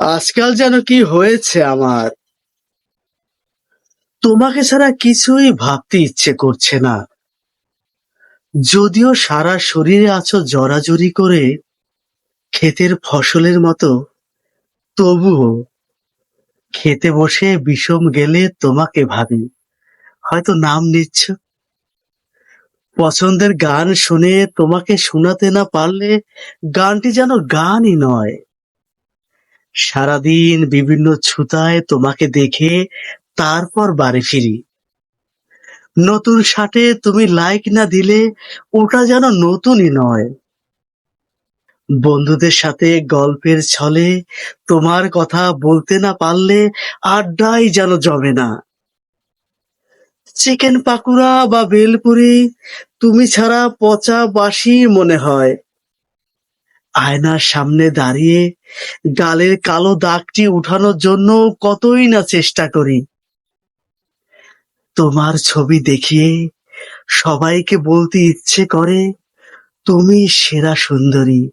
আজকাল যেন কি হয়েছে আমার? তোমাকে ছাড়া কিছুই ভাবতে ইচ্ছে করছে না। যদিও সারা শরীরে আছো জড়াজড়ি করে, ক্ষেতের ফসলের মতো, তবুও খেতে বসে বিষম গেলে তোমাকে ভাবি। হয়তো নাম নিচ্ছ। পছন্দের গান শুনে তোমাকে শোনাতে না পারলে গানটি যেন গানই নয়। সারাদিন বিভিন্ন ছুতায় তোমাকে দেখে তারপর বাড়ি ফিরি। নতুন শার্টে তুমি লাইক না দিলে ওটা যেন নতুনই নয়। বন্ধুদের সাথে গল্পের ছলে তোমার কথা বলতে না পারলে আড্ডাই যেন জমে না। চিকেন পাকুড়া বা বেলপুরি তুমি ছাড়া পচা বাসি মনে হয়। আয়নার সামনে দাঁড়িয়ে গালের কালো দাগটি উঠানোর জন্য কতই না চেষ্টা করি। তোমার ছবি দেখিয়ে সবাইকে বলতে ইচ্ছে করে, তুমি সেরা সুন্দরী।